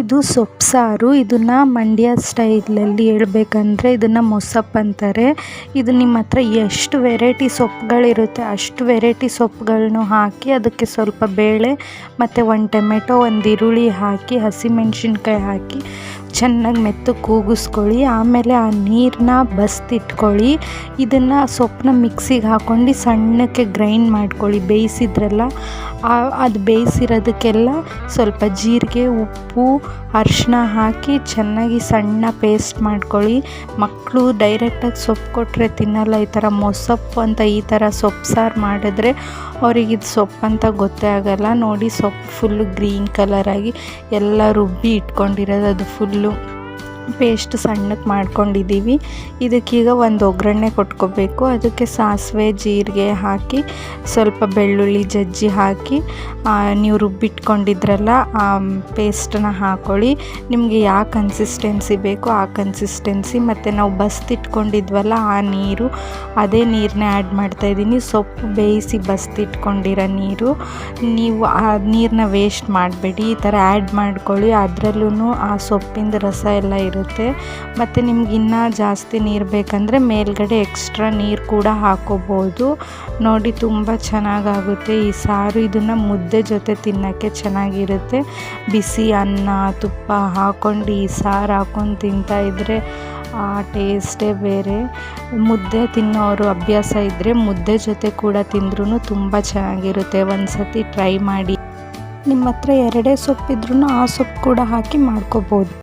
ಇದು ಸೊಪ್ಪು ಸಾರು ಇದನ್ನು ಮಂಡ್ಯ ಸ್ಟೈಲಲ್ಲಿ ಹೇಳ್ಬೇಕಂದ್ರೆ ಇದನ್ನ ಮೊಸಪ್ಪು ಅಂತಾರೆ. ಇದು ನಿಮ್ಮ ಹತ್ರ ಎಷ್ಟು ವೆರೈಟಿ ಸೊಪ್ಪುಗಳಿರುತ್ತೆ ಅಷ್ಟು ವೆರೈಟಿ ಸೊಪ್ಪುಗಳನ್ನು ಹಾಕಿ ಅದಕ್ಕೆ ಸ್ವಲ್ಪ ಬೇಳೆ ಮತ್ತು ಒಂದು ಟೊಮೆಟೊ, ಒಂದು ಈರುಳ್ಳಿ ಹಾಕಿ ಹಸಿಮೆಣ್ಸಿನ್ಕಾಯಿ ಹಾಕಿ ಚೆನ್ನಾಗಿ ಮೆತ್ತಗೆ ಕೂಗಿಸ್ಕೊಳ್ಳಿ, ಆಮೇಲೆ ಆ ನೀರನ್ನ ಬಸ್ದಿಟ್ಕೊಳ್ಳಿ ಇದನ್ನು ಸೊಪ್ಪನ್ನ ಮಿಕ್ಸಿಗೆ ಹಾಕ್ಕೊಂಡು ಸಣ್ಣಕ್ಕೆ ಗ್ರೈಂಡ್ ಮಾಡ್ಕೊಳ್ಳಿ ಬೇಯಿಸಿದ್ರಲ್ಲ. ಅದು ಬೇಯಿಸಿರೋದಕ್ಕೆಲ್ಲ ಸ್ವಲ್ಪ ಜೀರಿಗೆ, ಉಪ್ಪು ಅರಿಶಿನ ಹಾಕಿ ಚೆನ್ನಾಗಿ ಸಣ್ಣ ಪೇಸ್ಟ್ ಮಾಡ್ಕೊಳ್ಳಿ. ಮಕ್ಕಳು ಡೈರೆಕ್ಟಾಗಿ ಸೊಪ್ಪು ಕೊಟ್ಟರೆ ತಿನ್ನಲ್ಲ, ಈ ಥರ ಮೊಸಪ್ಪು ಅಂತ ಈ ಥರ ಸೊಪ್ಪು ಸಾರು ಮಾಡಿದ್ರೆ ಅವ್ರಿಗೆ ಇದು ಸೊಪ್ಪು ಅಂತ ಗೊತ್ತೇ ಆಗೋಲ್ಲ. ನೋಡಿ ಸೊಪ್ಪು ಫುಲ್ಲು ಗ್ರೀನ್ ಕಲರಾಗಿ ಎಲ್ಲ ರುಬ್ಬಿ ಇಟ್ಕೊಂಡಿರೋದು, ಅದು ಫುಲ್ಲು ಪೇಸ್ಟ್ ಸಣ್ಣಕ್ಕೆ ಮಾಡ್ಕೊಂಡಿದ್ದೀವಿ. ಇದಕ್ಕೀಗ ಒಂದು ಒಗ್ಗರಣೆ ಕೊಟ್ಕೋಬೇಕು. ಅದಕ್ಕೆ ಸಾಸಿವೆ, ಜೀರಿಗೆ ಹಾಕಿ, ಸ್ವಲ್ಪ ಬೆಳ್ಳುಳ್ಳಿ ಜಜ್ಜಿ ಹಾಕಿ ನೀವು ರುಬ್ಬಿಟ್ಕೊಂಡಿದ್ರಲ್ಲ, ಆ, ಪೇಸ್ಟನ್ನ ಹಾಕ್ಕೊಳ್ಳಿ ನಿಮಗೆ ಯಾವ ಕನ್ಸಿಸ್ಟೆನ್ಸಿ ಬೇಕೋ ಆ ಕನ್ಸಿಸ್ಟೆನ್ಸಿ ಮತ್ತು ನಾವು ಬಸ್ತಿಟ್ಕೊಂಡಿದ್ವಲ್ಲ, ಆ ನೀರು, ಅದೇ ನೀರನ್ನೇ ಆ್ಯಡ್ ಮಾಡ್ತಾಯಿದ್ದೀನಿ ಸೊಪ್ಪು ಬೇಯಿಸಿ ಬಸ್ತಿಟ್ಕೊಂಡಿರೋ ನೀರು. ನೀವು ಆ ನೀರನ್ನ ವೇಸ್ಟ್ ಮಾಡಬೇಡಿ. ಈ ಥರ ಆ್ಯಡ್ ಮಾಡ್ಕೊಳ್ಳಿ. ಅದರಲ್ಲೂ ಆ ಸೊಪ್ಪಿಂದ ರಸ ಎಲ್ಲ ಇರುತ್ತೆ. ಮತ್ತು ನಿಮ್ಗೆ ಇನ್ನೂ ಜಾಸ್ತಿ ನೀರು ಬೇಕಂದರೆ ಮೇಲ್ಗಡೆ ಎಕ್ಸ್ಟ್ರಾ ನೀರು ಕೂಡ ಹಾಕೋಬೋದು. ನೋಡಿ ತುಂಬ ಚೆನ್ನಾಗಾಗುತ್ತೆ. ಈ ಸಾರು ಇದನ್ನು ಮುದ್ದೆ ಜೊತೆ ತಿನ್ನೋಕ್ಕೆ ಚೆನ್ನಾಗಿರುತ್ತೆ. ಬಿಸಿ ಅನ್ನ, ತುಪ್ಪ ಹಾಕ್ಕೊಂಡು ಈ ಸಾರು ಹಾಕ್ಕೊಂಡು ಇದ್ದರೆ ಆ ಟೇಸ್ಟೇ ಬೇರೆ. ಮುದ್ದೆ ತಿನ್ನೋರು ಅಭ್ಯಾಸ ಇದ್ದರೆ ಮುದ್ದೆ ಜೊತೆ ಕೂಡ ತಿಂದ್ರೂ ತುಂಬ ಚೆನ್ನಾಗಿರುತ್ತೆ. ಒಂದು ಸತಿ ಟ್ರೈ ಮಾಡಿ. ನಿಮ್ಮ ಹತ್ರ ಎರಡೇ ಸೊಪ್ಪಿದ್ರೂ ಆ ಸೊಪ್ಪು ಕೂಡ ಹಾಕಿ ಮಾಡ್ಕೋಬೋದು.